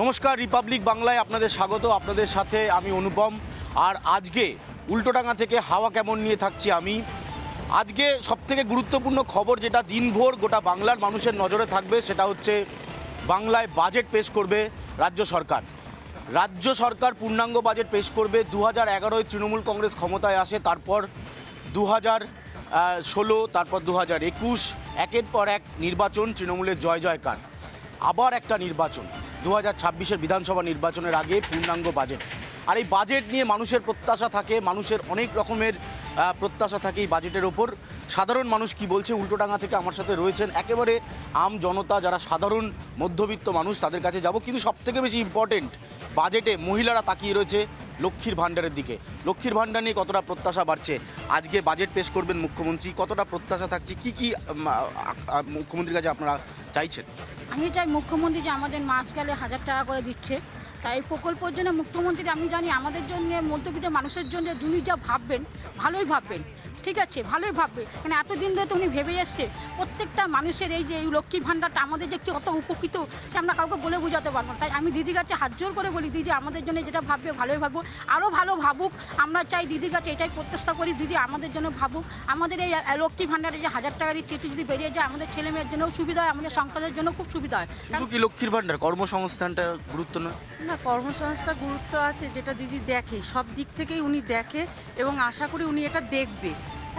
নমস্কার রিপাবলিক বাংলায় আপনাদের স্বাগত, আপনাদের সাথে আমি অনুপম। আর আজকে উল্টোডাঙ্গা থেকে হাওয়া কেমন নিয়ে থাকছি আমি? আজকে সবথেকে গুরুত্বপূর্ণ খবর যেটা দিনভর গোটা বাংলার মানুষের নজরে থাকবে, সেটা হচ্ছে বাংলায় বাজেট পেশ করবে রাজ্য সরকার। রাজ্য সরকার পূর্ণাঙ্গ বাজেট পেশ করবে দু হাজার এগারোয় তৃণমূল কংগ্রেস ক্ষমতায় আসে, তারপর দু হাজার ষোলো, তারপর দু হাজার একুশ, একের পর এক নির্বাচন, তৃণমূলের জয় জয়কার আবার একটা নির্বাচন। দু হাজার ছাব্বিশের বিধানসভা নির্বাচনের আগে পূর্ণাঙ্গ বাজেট আর এই বাজেট নিয়ে মানুষের প্রত্যাশা থাকে, মানুষের অনেক রকমের প্রত্যাশা থাকে এই বাজেটের ওপর। সাধারণ মানুষ কি বলছে? উল্টোডাঙ্গা থেকে আমার সাথে রয়েছেন একেবারে আম জনতা, যারা সাধারণ মধ্যবিত্ত মানুষ, তাদের কাছে যাব। কিন্তু সবথেকে বেশি ইম্পর্টেন্ট বাজেটে মহিলারা তাকিয়ে রয়েছে লক্ষ্মীর ভাণ্ডারের দিকে। লক্ষ্মীর ভাণ্ডার নিয়ে কতটা প্রত্যাশা বাড়ছে? আজকে বাজেট পেশ করবেন মুখ্যমন্ত্রী। কতটা প্রত্যাশা থাকছে? কি কি মুখ্যমন্ত্রীর কাছে আপনারা চাইছেন? আমি চাই মুখ্যমন্ত্রী যে আমাদের মাস গেলে হাজার টাকা করে দিচ্ছে। তাই এই প্রকল্পের জন্য মুখ্যমন্ত্রী, আমি জানি আমাদের জন্য মধ্যবিত্ত মানুষের জন্য তুমি যা ভাববেন, ভালোই ভাববেন। ঠিক আছে ভালোই ভাববে। মানে এতদিন ধরে তো উনি ভেবে এসছে প্রত্যেকটা মানুষের এই যে এই লক্ষ্মীর ভাণ্ডারটা আমাদের যে কত উপকৃত সে আমরা কাউকে বলে বোঝাতে পারব না। তাই আমি দিদির কাছে হাত জোর করে বলি দিদি আমাদের জন্য যেটা ভাববে ভালোই ভাববো আরও ভালো ভাবুক আমরা চাই দিদির কাছে এটাই প্রত্যাশা করি দিদি আমাদের জন্য ভাবুক। আমাদের এই লক্ষ্মী ভাণ্ডারে যে হাজার টাকা দিচ্ছে এটি যদি বেরিয়ে যায় আমাদের ছেলে মেয়ের জন্যও সুবিধা হয় আমাদের সংসারের জন্য খুব সুবিধা হয়। শুধু কি লক্ষ্মীর ভাণ্ডার? কর্মসংস্থানটা গুরুত্ব নয়? না কর্মসংস্থা গুরুত্ব আছে যেটা দিদি দেখে সব দিক থেকেই উনি দেখে এবং আশা করি উনি এটা দেখবে।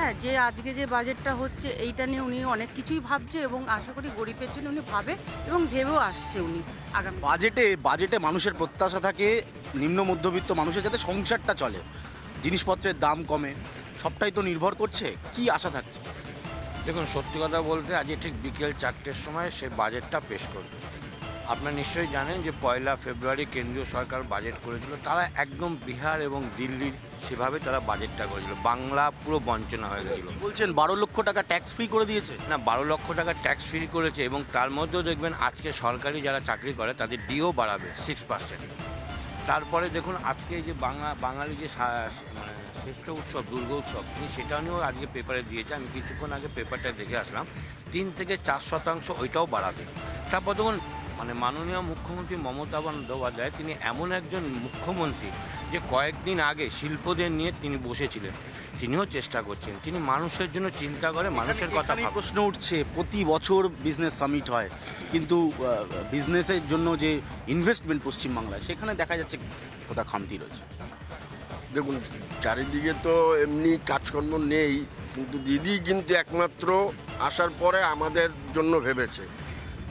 হ্যাঁ যে আজকে যে বাজেটটা হচ্ছে এইটা নিয়ে উনি অনেক কিছুই ভাবছে এবং আশা করি গরিবের জন্য উনি ভাবে এবং ভেবেও আসছে উনি আগামী বাজেটে বাজেটে মানুষের প্রত্যাশা থাকে নিম্ন মধ্যবিত্ত মানুষের যাতে সংসারটা চলে। জিনিসপত্রের দাম কমে সবটাই তো নির্ভর করছে কি আশা থাকছে? দেখুন সত্যি কথা বলতে আজকে ঠিক বিকেল চারটের সময় সে বাজেটটা পেশ করবে। আপনারা নিশ্চয়ই জানেন যে পয়লা ফেব্রুয়ারি কেন্দ্রীয় সরকার বাজেট করেছিল তারা একদম বিহার এবং দিল্লির সেভাবে তারা বাজেটটা করেছিল। বাংলা পুরো বঞ্চনা হয়ে গেছিল। বলছেন? বারো লক্ষ টাকা ট্যাক্স ফ্রি করে দিয়েছে? না বারো লক্ষ টাকা ট্যাক্স ফ্রি করেছে এবং তার মধ্যেও দেখবেন আজকে সরকারি যারা চাকরি করে তাদের ডিও বাড়াবে সিক্স পার্সেন্ট তারপরে দেখুন আজকে যে বাংলা বাঙালি যে মানে শ্রেষ্ঠ উৎসব দুর্গা উৎসব তিনি সেটা নিয়েও আজকে পেপারে দিয়েছে। আমি কিছুক্ষণ আগে পেপারটা দেখে আসলাম। তিন থেকে চার শতাংশ ওইটাও বাড়াবে। তারপর দেখুন মানে মাননীয় মুখ্যমন্ত্রী মমতা বন্দ্যোপাধ্যায় তিনি এমন একজন মুখ্যমন্ত্রী যে কয়েকদিন আগে শিল্পদের নিয়ে তিনি বসেছিলেন তিনিও চেষ্টা করছেন। তিনি মানুষের জন্য চিন্তা করে মানুষের কথা প্রশ্ন উঠছে প্রতি বছর বিজনেস সামিট হয়। কিন্তু বিজনেসের জন্য যে ইনভেস্টমেন্ট পশ্চিমবাংলায় সেখানে দেখা যাচ্ছে কোথা খামতি রয়েছে। দেখুন চারিদিকে তো এমনি কাজকর্ম নেই কিন্তু দিদি কিন্তু একমাত্র আসার পরে আমাদের জন্য ভেবেছে।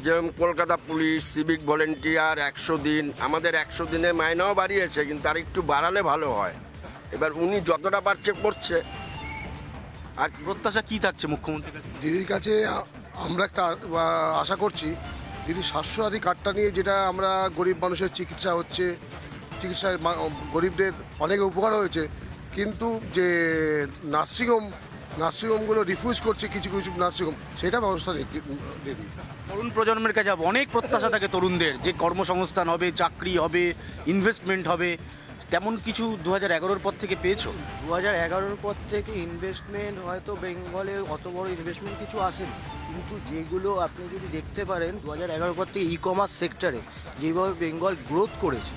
যেরকম কলকাতা পুলিশ সিভিক ভলেন্টিয়ার একশো দিন, আমাদের একশো দিনে মাইনাও বাড়িয়েছে, কিন্তু আর একটু বাড়ালে ভালো হয়। এবার উনি যতটা পারছে করছে। আর প্রত্যাশা কি থাকছে মুখ্যমন্ত্রীর কাছে? দিদির কাছে আমরা একটা আশা করছি, দিদি স্বাস্থ্যসাথী কার্ডটা নিয়ে যেটা আমরা গরিব মানুষের চিকিৎসা হচ্ছে চিকিৎসায় গরিবদের অনেক উপকার হয়েছে, কিন্তু যে নার্সিংহোম নার্সিংহোমগুলো রিফিউজ করছে কিছু কিছু নার্সিংহোম সেটা ব্যবস্থা নেই দি- দিদি তরুণ প্রজন্মের কাছে অনেক প্রত্যাশা থাকে তরুণদের যে কর্মসংস্থান হবে চাকরি হবে ইনভেস্টমেন্ট হবে। তেমন কিছু দু হাজার এগারোর পর থেকে পেয়েছ? দু হাজার এগারোর পর থেকে ইনভেস্টমেন্ট হয়তো বেঙ্গলে অত বড় ইনভেস্টমেন্ট কিছু আসেনি। কিন্তু যেগুলো আপনি যদি দেখতে পারেন দু হাজার এগারোর পর থেকে ই কমার্স সেক্টরে যেভাবে বেঙ্গল গ্রোথ করেছে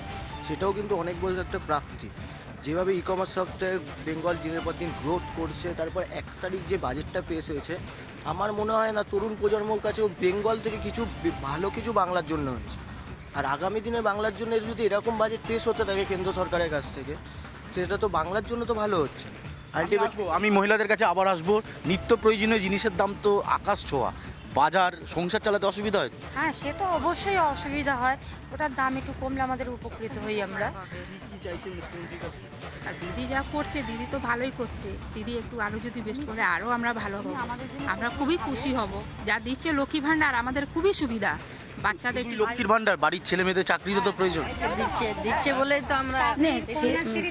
সেটাও কিন্তু অনেক বড় একটা প্রাপ্তি। যেভাবে ই কমার্স সেক্টরে বেঙ্গল দিনের পর দিন গ্রোথ করছে, তারপর এক তারিখ যে বাজেটটা পেশ হয়েছে, আমার মনে হয় না তরুণ প্রজন্মর কাছেও বেঙ্গল থেকে কিছু ভালো কিছু বাংলার জন্য হয়েছে। আর আগামী দিনে বাংলার জন্য যদি এরকম বাজেট পেশ হতে থাকে কেন্দ্র সরকারের কাছ থেকে, সেটা তো বাংলার জন্য তো ভালো হচ্ছে। আলটিমেট আমি মহিলাদের কাছে আবার আসব, নিত্য প্রয়োজনীয় জিনিসের দাম তো আকাশ ছোঁয়া। বাজার সংসার চালাতে অসুবিধা হয়? হ্যাঁ সে তো অবশ্যই অসুবিধা হয়। ওটার দাম একটু কমলে আমাদের উপকৃত হই আমরা। আর দিদি যা করছে দিদি তো ভালোই করছে। দিদি একটু আরও যদি বেস্ট করে আরও আমরা ভালো হব। আমরা খুবই খুশি হব। যা দিচ্ছে লক্ষ্মী ভান্ডার আমাদের খুবই সুবিধা। বাচ্চাদের লক্ষ্মীর ভান্ডার বাড়ির ছেলে মেয়েদের চাকরিরও তো প্রয়োজন। দিচ্ছে দিচ্ছে বলেই তো আমরা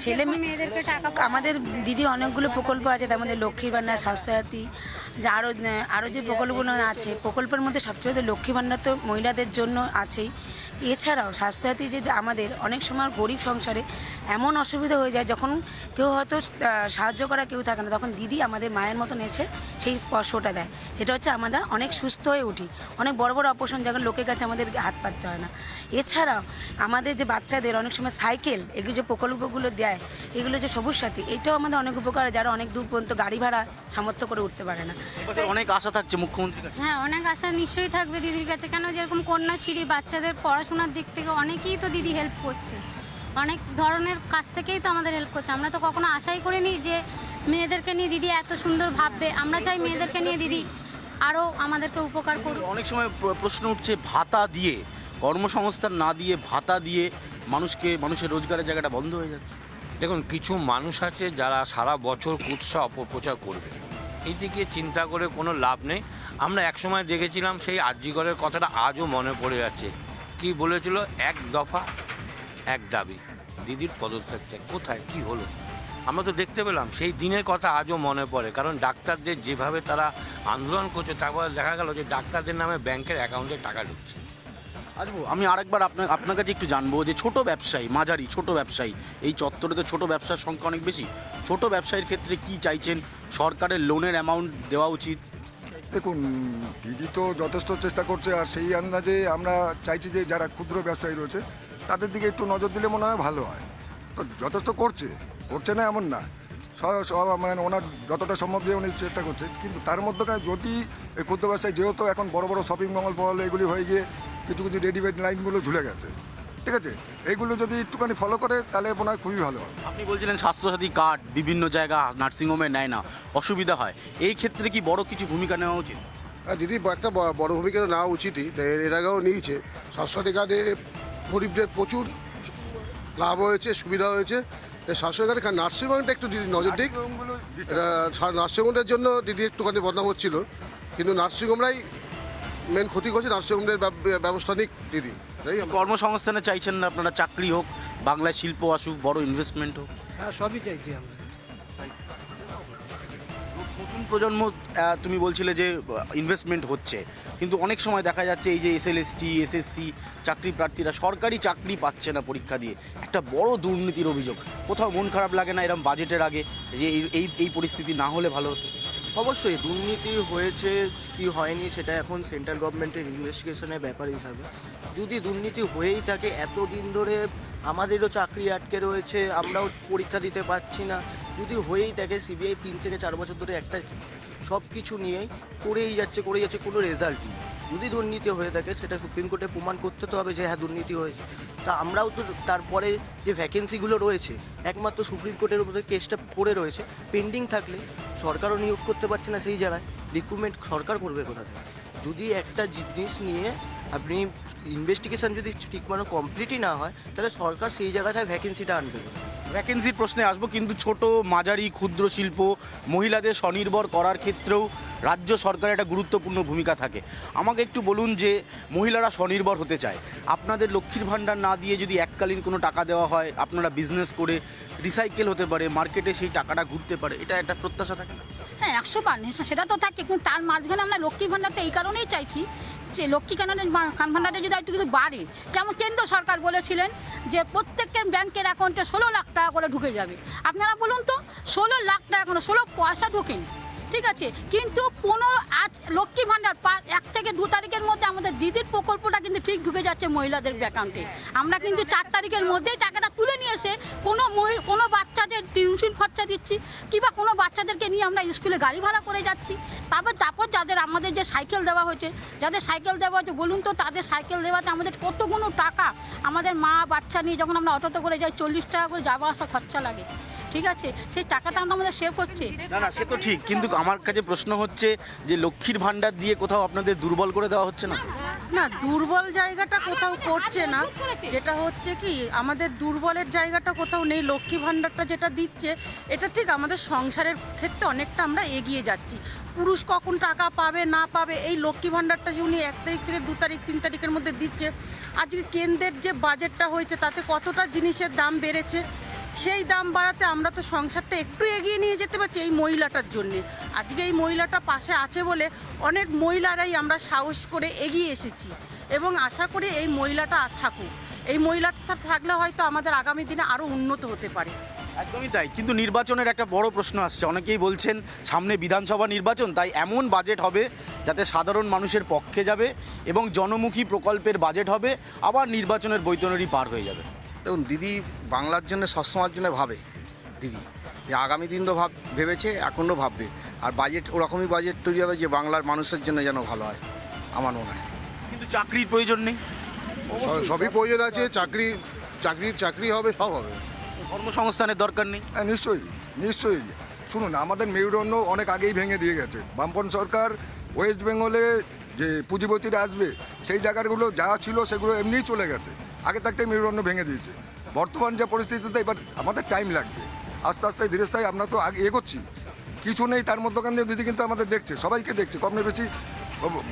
ছেলে মেয়েদেরকে টাকা আমাদের দিদি অনেকগুলো প্রকল্প আছে তার মধ্যে লক্ষ্মীর ভান্ডার স্বাস্থ্যসাথী আরও আরও যে প্রকল্পগুলো আছে প্রকল্পের মধ্যে সবচেয়ে লক্ষ্মী ভান্ডার তো মহিলাদের জন্য আছেই। এছাড়াও স্বাস্থ্যসাথী যে আমাদের অনেক সময় গরিব সংসারে এমন অসুবিধা হয়ে যায় যখন কেউ হয়তো সাহায্য করা কেউ থাকে না তখন দিদি আমাদের মায়ের মতন এসে সেই স্পর্শটা দেয়। যেটা হচ্ছে আমরা অনেক সুস্থ হয়ে উঠি। অনেক বড় বড় অপারেশন যখন লোকের কাছে আমাদের হাত পাততে হয় না। এছাড়াও আমাদের যে বাচ্চাদের অনেক সময় সাইকেল এগুলো যে প্রকল্পগুলো দেয় এগুলো যে সবুজ সাথী এটাও আমাদের অনেক উপকার যারা অনেক দূর পর্যন্ত গাড়ি ভাড়া সামর্থ্য করে উঠতে পারে না। অনেক আশা থাকছে মুখ্যমন্ত্রীর কাছে। হ্যাঁ অনেক আশা নিশ্চয়ই থাকবে দিদির কাছে। কেন যেরকম কন্যাশ্রী বাচ্চাদের পড়াশোনার দিক থেকে অনেকেই তো দিদি হেল্প করছে। অনেক ধরনের কাছ থেকেই তো আমাদের হেল্প করছে। আমরা তো কখনো আশাই করিনি যে মেয়েদেরকে নিয়ে দিদি এত সুন্দর ভাববে। আমরা চাই মেয়েদেরকে নিয়ে দিদি আরও আমাদেরকে উপকার করুক। অনেক সময় প্রশ্ন উঠছে ভাতা দিয়ে কর্মসংস্থান না দিয়ে ভাতা দিয়ে মানুষকে মানুষের রোজগারের জায়গাটা বন্ধ হয়ে যাচ্ছে। দেখুন কিছু মানুষ আছে যারা সারা বছর কুৎসা অপপ্রচার করবে। এই দিকে চিন্তা করে কোনো লাভ নেই। আমরা একসময় দেখেছিলাম সেই আর্যিকরের কথাটা আজও মনে পড়ে যাচ্ছে। কি বলেছিল? এক দফা এক দাবি। দিদির পদত্যাগ চাই। কোথায়? কি হলো? আমরা তো দেখতে পেলাম সেই দিনের কথা আজও মনে পড়ে। কারণ ডাক্তারদের যেভাবে তারা আন্দোলন করছে তারপরে দেখা গেল যে ডাক্তারদের নামে ব্যাংকের অ্যাকাউন্টে টাকা ঢুকছে। আসব আমি আরেকবার আপনার আপনার কাছে একটু জানব যে ছোট ব্যবসায়ী মাঝারি ছোট ব্যবসায়ী এই চত্বরে তো ছোট ব্যবসার সংখ্যা অনেক বেশি। ছোট ব্যবসায়ীর ক্ষেত্রে কি চাইছেন? সরকারের লোনের অ্যামাউন্ট দেওয়া উচিত? দেখুন দিদি তো যথেষ্ট চেষ্টা করছে আর সেই আন্দাজে আমরা চাইছি যে যারা ক্ষুদ্র ব্যবসায়ী রয়েছে তাদের দিকে একটু নজর দিলে মনে হয় ভালো হয়। তো যথেষ্ট করছে। করছে না এমন না। সব মানে ওনার যতটা সম্ভব দিয়ে উনি চেষ্টা করছে। কিন্তু তার মধ্যে যদি এই ক্ষুদ্র ব্যবসায়ী যেহেতু এখন বড় বড় শপিং মল ফল এগুলি হয়ে গিয়ে কিছু কিছু রেডিমেড লাইনগুলো ঝুলে গেছে। ঠিক আছে? এইগুলো যদি একটুখানি ফলো করে তাহলে মনে হয় খুবই ভালো হয়। আপনি বলছিলেন স্বাস্থ্যসাথী কার্ড বিভিন্ন জায়গা নার্সিংহোমে নেয় না অসুবিধা হয়। এই ক্ষেত্রে কি বড় কিছু ভূমিকা নেওয়া উচিত? আর দিদি একটা বড় ভূমিকা নেওয়া উচিতই। এর আগেও নিয়েছে। স্বাস্থ্যসাথী কার্ডে গরিবদের প্রচুর লাভ হয়েছে সুবিধা হয়েছে। স্বাস্থ্য খান নার্সিংহোমটা একটু দিদি নজর দিক। নার্সিংহোমটার জন্য দিদি একটুখানি বদনাম হচ্ছিল। কিন্তু নার্সিংহোমরাই মেন ক্ষতি করছে নার্সিংহোমের ব্যব- ব্যবস্থা নিক দিদি। তাই কর্মসংস্থানে চাইছেন না আপনারা চাকরি হোক বাংলায় শিল্প আসুক বড় ইনভেস্টমেন্ট হোক। হ্যাঁ সবই চাইছি আমরা। প্রজন্ম তুমি বলছিলে যে ইনভেস্টমেন্ট হচ্ছে। কিন্তু অনেক সময় দেখা যাচ্ছে এই যে এসএলএসটি এসএসসি চাকরি প্রার্থীরা সরকারি চাকরি পাচ্ছে না পরীক্ষা দিয়ে। একটা বড় দুর্নীতির অভিযোগ। কোথাও মন খারাপ লাগে না এরকম বাজেটের আগে যে এই এই পরিস্থিতি না হলে ভালো হতো। অবশ্যই দুর্নীতি হয়েছে, কি হয়নি সেটা এখন সেন্ট্রাল গভর্নমেন্টের ইনভেস্টিগেশনের ব্যাপার হিসাবে। যদি দুর্নীতি হয়েই থাকে, এতদিন ধরে আমাদেরও চাকরি আটকে রয়েছে, আমরাও পরীক্ষা দিতে পারছি না। যদি হয়েই থাকে সিবিআই তিন থেকে চার বছর ধরে একটা সব কিছু নিয়েই করেই যাচ্ছে করেই যাচ্ছে, কোনো রেজাল্ট নেই। যদি দুর্নীতি হয়ে থাকে, সেটা সুপ্রিম কোর্টে প্রমাণ করতে তো হবে যে হ্যাঁ দুর্নীতি হয়েছে। তা আমরাও তো তারপরে যে ভ্যাকেন্সিগুলো রয়েছে, একমাত্র সুপ্রিম কোর্টের উপরে কেসটা পড়ে রয়েছে পেন্ডিং থাকলে সরকারও নিয়োগ করতে পারছে না সেই জায়গায়। রিক্রুটমেন্ট সরকার করবে কোথা থেকে? যদি একটা জিনিস নিয়ে আপনি ইনভেস্টিগেশন যদি ঠিক মতো কমপ্লিটই না হয়, তাহলে সরকার সেই জায়গাটায় ভ্যাকেন্সিটা আনবে। ভ্যাকেন্সির প্রশ্নে আসব, কিন্তু ছোট, মাঝারি, ক্ষুদ্র শিল্প, মহিলাদের স্বনির্ভর করার ক্ষেত্রেও রাজ্য সরকারের একটা গুরুত্বপূর্ণ ভূমিকা থাকে। আমাকে একটু বলুন যে, মহিলারা স্বনির্ভর হতে চায়। আপনাদের লক্ষ্মীর ভাণ্ডার না দিয়ে যদি এককালীন কোনো টাকা দেওয়া হয়, আপনারা বিজনেস করে রিসাইকেল হতে পারে মার্কেটে সেই টাকাটা ঘুরতে পারে, এটা একটা প্রত্যাশা থাকে না? হ্যাঁ একশো নেশা, সেটা তো থাকে, কিন্তু তার মাঝখানে আমরা লক্ষ্মী ভাণ্ডারটা এই কারণেই চাইছি যে লক্ষ্মী কেন খান ভাণ্ডারটা যদি একটু কিন্তু বাড়ে, যেমন কেন্দ্র সরকার বলেছিলেন যে প্রত্যেকের ব্যাংকের অ্যাকাউন্টে ষোলো লাখ টাকা করে ঢুকে যাবে। আপনারা বলুন তো, ষোলো লাখ টাকা কোনো ষোলো পয়সা ঢোকেনি, ঠিক আছে? কিন্তু পনেরো, আজ লক্ষ্মী ভাণ্ডার এক থেকে দু তারিখের মধ্যে আমাদের দিদির প্রকল্পটা কিন্তু ঠিক ঢুকে যাচ্ছে মহিলাদের অ্যাকাউন্টে আমরা কিন্তু চার তারিখের মধ্যেই টাকাটা তুলে নিয়ে এসে কোনো মহি, কোনো বাচ্চাদের টিউশন খরচা দিচ্ছি, কিংবা আমরা স্কুলে গাড়ি ভাড়া করে যাচ্ছি। তারপর তারপর যাদের আমাদের যে সাইকেল দেওয়া হয়েছে, যাদের সাইকেল দেওয়া হয়েছে, বলুন তো, তাদের সাইকেল দেওয়াতে আমাদের কতগুলো টাকা? আমাদের মা বাচ্চা নিয়ে যখন আমরা অটোতে করে যাই, চল্লিশ টাকা করে যাওয়া আসা খরচা লাগে। ঠিক আছে? সেই টাকাটা আমরা আমাদের সেভ হচ্ছে না না, সে তো ঠিক, কিন্তু আমার কাছে প্রশ্ন হচ্ছে যে লক্ষ্মীর ভাণ্ডার দিয়ে কোথাও আপনাদের দুর্বল করে দেওয়া হচ্ছে না? না, দুর্বল জায়গাটা কোথাও করছে না। যেটা হচ্ছে কি, আমাদের দুর্বলের জায়গাটা কোথাও নেই, লক্ষ্মী ভাণ্ডারটা যেটা দিচ্ছে, এটা ঠিক আমাদের সংসারের ক্ষেত্রে অনেকটা আমরা এগিয়ে যাচ্ছি। পুরুষ কখন টাকা পাবে, না পাবে, এই লক্ষ্মী ভাণ্ডারটা যে উনি এক তারিখ থেকে দু তারিখ, তিন তারিখের মধ্যে দিচ্ছে, আজকে কেন্দ্রের যে বাজেটটা হয়েছে, তাতে কতটা জিনিসের দাম বেড়েছে সেই দাম বাড়াতে আমরা তো সংসারটা একটু এগিয়ে নিয়ে যেতে পারছি এই মহিলাটার জন্যে। আজকে এই মহিলাটা পাশে আছে বলে অনেক মহিলারাই আমরা সাহস করে এগিয়ে এসেছি এবং আশা করি এই মহিলাটা থাকুক। এই মহিলাটা থাকলে হয়তো আমাদের আগামী দিনে আরও উন্নত হতে পারে। একদমই তাই। কিন্তু নির্বাচনের একটা বড় প্রশ্ন আসছে। অনেকেই বলছেন, সামনে বিধানসভা নির্বাচন, তাই এমন বাজেট হবে যাতে সাধারণ মানুষের পক্ষে যাবে এবং জনমুখী প্রকল্পের বাজেট হবে, আবার নির্বাচনের বৈতরণী পার হয়ে যাবে। দেখুন দিদি বাংলার জন্য সবসময়ের জন্য ভাবে দিদি। যে আগামী দিন তো ভাব ভেবেছে এখনও ভাববে। আর বাজেট ওরকমই বাজেট তৈরি হবে যে বাংলার মানুষের জন্য যেন ভালো হয় আমার মনে হয়। কিন্তু চাকরির প্রয়োজন নেই? সবই প্রয়োজন আছে চাকরি চাকরি চাকরি হবে সব হবে। কর্মসংস্থানের দরকার নেই? হ্যাঁ নিশ্চয়ই নিশ্চয়ই। শুনুন আমাদের মেরুদণ্ড অনেক আগেই ভেঙে দিয়ে গেছে। বামপন সরকার ওয়েস্ট বেঙ্গলে যে পুঁজিপতিরা আসবে সেই জায়গাগুলো যা ছিল সেগুলো এমনিই চলে গেছে। আগে থাকতে মেরুদণ্ড ভেঙে দিয়েছে। বর্তমান যে পরিস্থিতিতে এবার আমাদের টাইম লাগবে। আস্তে আস্তে ধীরে স্থায়ী আমরা তো আগে এগোচ্ছি। কিছু নেই তার মধ্যখান দিয়ে দিদি কিন্তু আমাদের দেখছে সবাইকে দেখছে কম বেশি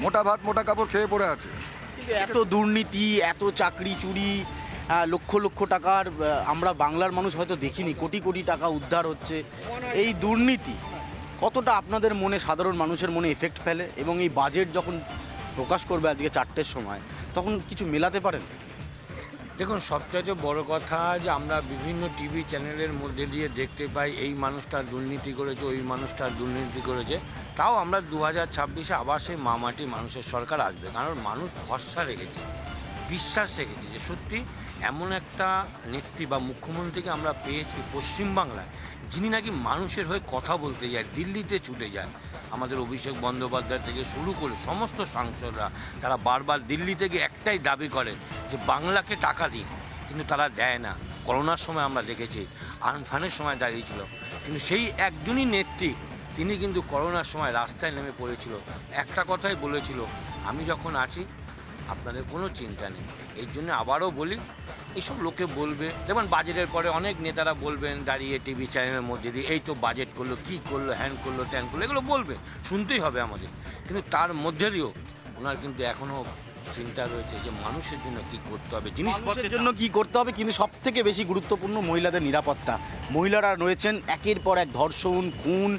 মোটা ভাত মোটা কাপড় খেয়ে পড়ে আছে। এত দুর্নীতি এত চাকরি চুরি আহ, লক্ষ লক্ষ টাকার আমরা বাংলার মানুষ হয়তো দেখিনি কোটি কোটি টাকা উদ্ধার হচ্ছে। এই দুর্নীতি কতটা আপনাদের মনে সাধারণ মানুষের মনে এফেক্ট ফেলে? এবং এই বাজেট যখন প্রকাশ করবে আজকে চারটের সময় তখন কিছু মেলাতে পারেন? দেখুন, সবচেয়ে বড় কথা যে আমরা বিভিন্ন টিভি চ্যানেলের মধ্যে দিয়ে দেখতে পাই, এই মানুষটা দুর্নীতি করেছে, ওই মানুষটা দুর্নীতি করেছে, তাও আমরা দু হাজার ছাব্বিশে আবার সেই মামাটি মানুষের সরকার আসবে। কারণ মানুষ ভরসা রেখেছে, বিশ্বাস রেখেছে যে সত্যি এমন একটা নেত্রী বা মুখ্যমন্ত্রীকে আমরা পেয়েছি পশ্চিমবাংলায় যিনি নাকি মানুষের হয়ে কথা বলতে যায়, দিল্লিতে ছুটে যায়। আমাদের অভিষেক বন্দ্যোপাধ্যায় থেকে শুরু করে সমস্ত সাংসদরা, তারা বারবার দিল্লি থেকে একটাই দাবি করে যে বাংলাকে টাকা দিন। কিন্তু তারা দেয় না। করোনার সময় আমরা দেখেছি, আনফানের সময় দাঁড়িয়েছিল। কিন্তু সেই একজনই নেত্রী, তিনি কিন্তু করোনার সময় রাস্তায় নেমে পড়েছিল। একটা কথাই বলেছিল, আমি যখন আছি, আপনাদের কোনো চিন্তা নেই। এর জন্য আবারও বলি এইসব লোকে বলবে। যেমন বাজেটের পরে অনেক নেতারা বলবেন, দাঁড়িয়ে টিভি চ্যানেলের মধ্যে দিয়ে এই তো বাজেট করল, কী করল হ্যান করল ত্যান করল, এগুলো বলবে, শুনতেই হবে আমাদের। কিন্তু তার মধ্যে দিয়েও ওনার কিন্তু এখনও চিন্তা রয়েছে যে মানুষের জন্য কি করতে হবে, জিনিসপত্রের জন্য কি করতে হবে, কিন্তু সব থেকে বেশি গুরুত্বপূর্ণ মহিলাদের নিরাপত্তা। মহিলারা রয়েছেন একের পর এক ধর্ষণ, খুন,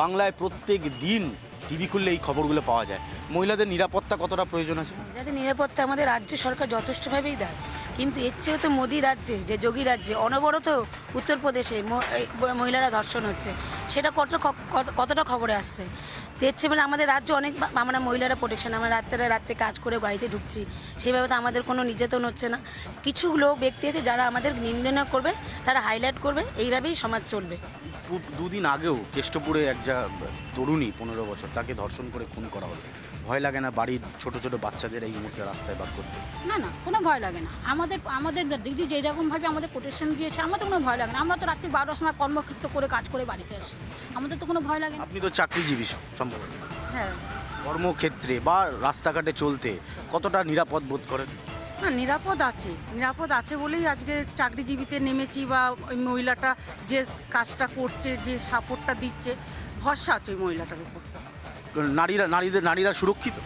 বাংলায় প্রত্যেক দিন টিভি খুললে এই খবরগুলো পাওয়া যায়। মহিলাদের নিরাপত্তা কতটা প্রয়োজন আছে? যাদের নিরাপত্তা আমাদের রাজ্য সরকার যথেষ্টভাবেই দেয়। কিন্তু এর চেয়েও তো মোদী রাজ্যে, যে যোগী রাজ্যে, অনবরত উত্তরপ্রদেশে মহিলারা ধর্ষণ হচ্ছে। সেটা কত- কতটা খবরে আসছে? তো এর চেয়ে মানে আমাদের রাজ্য অনেক আমরা মহিলারা প্রোটেকশন আমরা রাত্রে রাত্রে কাজ করে বাড়িতে ঢুকছি। সেইভাবে তো আমাদের কোনো নির্যাতন হচ্ছে না। কিছু লোক ব্যক্তি আছে যারা আমাদের নিন্দনা করবে তারা হাইলাইট করবে এইভাবেই সমাজ চলবে। দু- দুদিন আগেও কেষ্টপুরে এক যা তরুণী পনেরো বছর তাকে ধর্ষণ করে খুন করা হলো। ভয় লাগে না বাড়ির ছোট ছোট বাচ্চাদের এই মুহূর্তে রাস্তায় বার করতে? না না কোনো ভয় লাগে না। আমাদের আমাদের দিদি যেরকমভাবে আমাদের প্রোটেকশন দিয়েছে আমাদের কোনো ভয় লাগে না। আমরা তো রাত্রি বারোটার সময় কর্মক্ষেত্র করে কাজ করে বাড়িতে আসি। আমাদের তো কোনো ভয় লাগে না। আপনি তো চাকরিজীবী সম্ভব হ্যাঁ। কর্মক্ষেত্রে বা রাস্তাঘাটে চলতে কতটা নিরাপদ বোধ করেন? না নিরাপদ আছে। নিরাপদ আছে বলেই আজকে চাকরিজীবীতে নেমেছি বা ওই মহিলাটা যে কাজটা করছে যে সাপোর্টটা দিচ্ছে ভরসা আছে ওই মহিলাটার উপর। নারীরা নারীদের নারীরা সুরক্ষিত?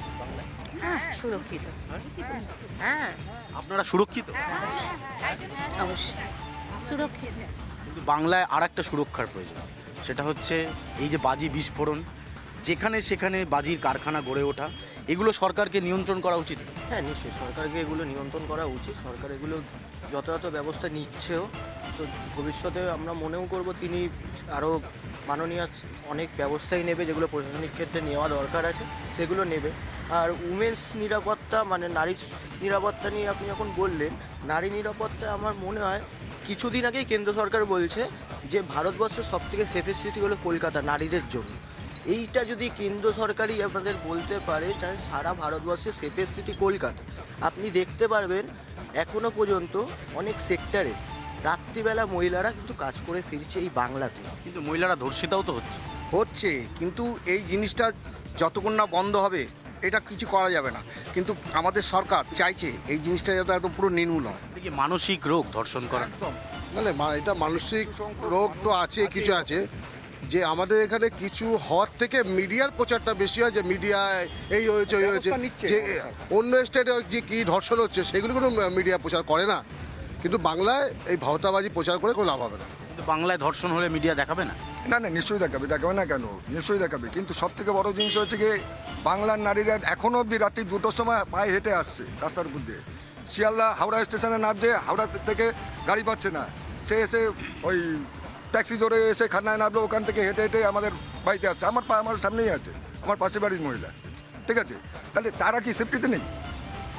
হ্যাঁ সুরক্ষিত। হ্যাঁ। আপনারা সুরক্ষিত? অবশ্যই। সুরক্ষিত। বাংলায় আর একটা সুরক্ষার প্রয়োজন। সেটা হচ্ছে এই যে বাজি বিস্ফোরণ যেখানে সেখানে বাজির কারখানা গড়ে ওঠা, এগুলো সরকারকে নিয়ন্ত্রণ করা উচিত? হ্যাঁ নিশ্চয়ই। সরকারকে এগুলো নিয়ন্ত্রণ করা উচিত। সরকার এগুলো যথাযথ ব্যবস্থা নিচ্ছেও। তো ভবিষ্যতে আমরা মনেও করব তিনি আরও মাননীয় অনেক ব্যবস্থাই নেবে, যেগুলো প্রশাসনিক ক্ষেত্রে নেওয়া দরকার আছে, সেগুলো নেবে। আর উমেন্স নিরাপত্তা মানে নারী নিরাপত্তা নিয়ে আপনি যখন বললেন, নারী নিরাপত্তা আমার মনে হয় কিছুদিন আগেই কেন্দ্র সরকার বলছে যে ভারতবর্ষের সবথেকে সেফেস্ট সিটি হলো কলকাতা, নারীদের জন্য। এইটা যদি কেন্দ্র সরকারই আপনাদের বলতে পারে তাহলে সারা ভারতবর্ষের সেফেস্ট সিটি কলকাতা। আপনি দেখতে পারবেন এখনও পর্যন্ত অনেক সেক্টরে রাত্রিবেলা মহিলারা কিন্তু কাজ করে ফিরছে এই বাংলাতে। কিন্তু মহিলারা ধর্ষিতাও তো হচ্ছে। হচ্ছে কিন্তু এই জিনিসটা যতক্ষণ না বন্ধ হবে এটা কিছু করা যাবে না। কিন্তু আমাদের সরকার চাইছে এই জিনিসটা যাতে একদম পুরো নির্মূল হয়। মানসিক রোগ ধর্ষণ করা? মানে এটা মানসিক রোগ তো আছে কিছু আছে। যে আমাদের এখানে কিছু হওয়ার থেকে মিডিয়ার প্রচারটা বেশি হয় যে মিডিয়ায় এই হয়েছে ওই হয়েছে। যে অন্য স্টেটে যে কী ধর্ষণ হচ্ছে সেগুলো কোনো মিডিয়া প্রচার করে না। কিন্তু বাংলায় এই ভাওতাবাজি প্রচার করে কোনো লাভ হবে না। বাংলায় ধর্ষণ হলে মিডিয়া দেখাবে না? না না নিশ্চয়ই দেখাবে দেখাবে না কেন? নিশ্চয়ই দেখাবে। কিন্তু সব থেকে বড় জিনিস হচ্ছে গিয়ে বাংলার নারীরা এখনও অবধি রাত্রি দুটোর সময় পায়ে হেঁটে আসছে রাস্তার উপর দিয়ে শিয়ালদা হাওড়া স্টেশনে নামছে হাওড়া থেকে গাড়ি পাচ্ছে না। সে এসে ওই ট্যাক্সি ধরে এসে খান্নায় নামলো, ওখান থেকে হেঁটে হেঁটে আমাদের বাড়িতে আসছে। আমার পা- আমার সামনেই আছে, আমার পাশে বাড়ির মহিলা। ঠিক আছে? তাহলে তারা কি সেফটিতে নেই?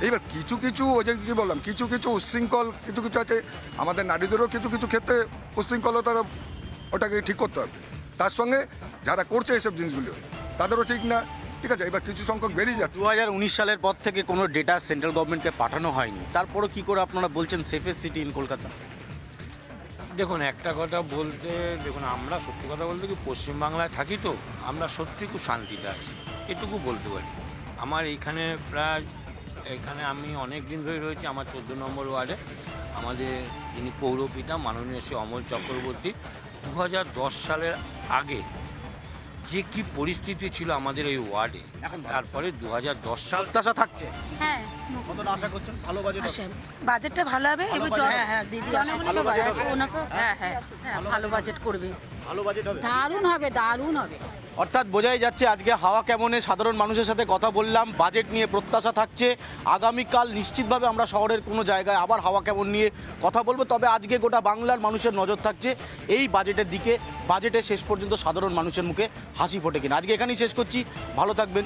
এইবার কিছু কিছু ওই যে কী বললাম, কিছু কিছু উচ্ছৃঙ্খল, কিছু কিছু আছে, আমাদের নারীদেরও কিছু কিছু ক্ষেত্রে উচ্ছৃঙ্খলতা ওটাকে ঠিক করতে হবে। তার সঙ্গে যারা করছে এইসব জিনিসগুলো, তাদেরও ঠিক না। ঠিক আছে? এবার কিছু সংখ্যক বেরিয়ে যাচ্ছে। দু হাজার উনিশ সালের পর থেকে কোনো ডেটা সেন্ট্রাল গভর্নমেন্টকে পাঠানো হয়নি। তারপরও কি করে আপনারা বলছেন সেফেস্ট সিটি ইন কলকাতা দেখুন, একটা কথা বলতে, দেখুন, আমরা সত্যি কথা বলতে কি পশ্চিমবাংলায় থাকি তো, আমরা সত্যি খুব শান্তিতে আছি। এটুকু বলতে পারি। আমার এইখানে প্রায়, এখানে আমি অনেক দিন ধরে রয়েছি, আমার চোদ্দ নম্বর ওয়ার্ডে। আমাদের যিনি পৌরপিতা, মাননীয় শ্রী অমল চক্রবর্তী দু হাজার দশ সালের আগে যে কি পরিস্থিতি ছিল আমাদের এই ওয়ার্ডে এখন তারপরে দু হাজার দশ সাল প্রত্যাশা থাকছে? হ্যাঁ। কতটা আশা করছেন? ভালো বাজেট আচ্ছা বাজেটটা ভালো হবে এবার জন- হ্যাঁ হ্যাঁ দিদি ওনাকেও- হ্যাঁ হ্যাঁ হ্যাঁ ভালো বাজেট করবে। ভালো বাজেট হবে? দারুণ হবে দারুণ হবে। অর্থাৎ বোঝাই যাচ্ছে আজকে হাওয়া কেমনে সাধারণ মানুষের সাথে কথা বললাম বাজেট নিয়ে প্রত্যাশা থাকছে। আগামীকাল নিশ্চিতভাবে আমরা শহরের কোনো জায়গায় আবার হাওয়া কেমন নিয়ে কথা বলব। তবে আজকে গোটা বাংলার মানুষের নজর থাকছে এই বাজেটের দিকে। বাজেটে শেষ পর্যন্ত সাধারণ মানুষের মুখে হাসি ফোটে কিনা। আজকে এখানেই শেষ করছি। ভালো থাকবেন।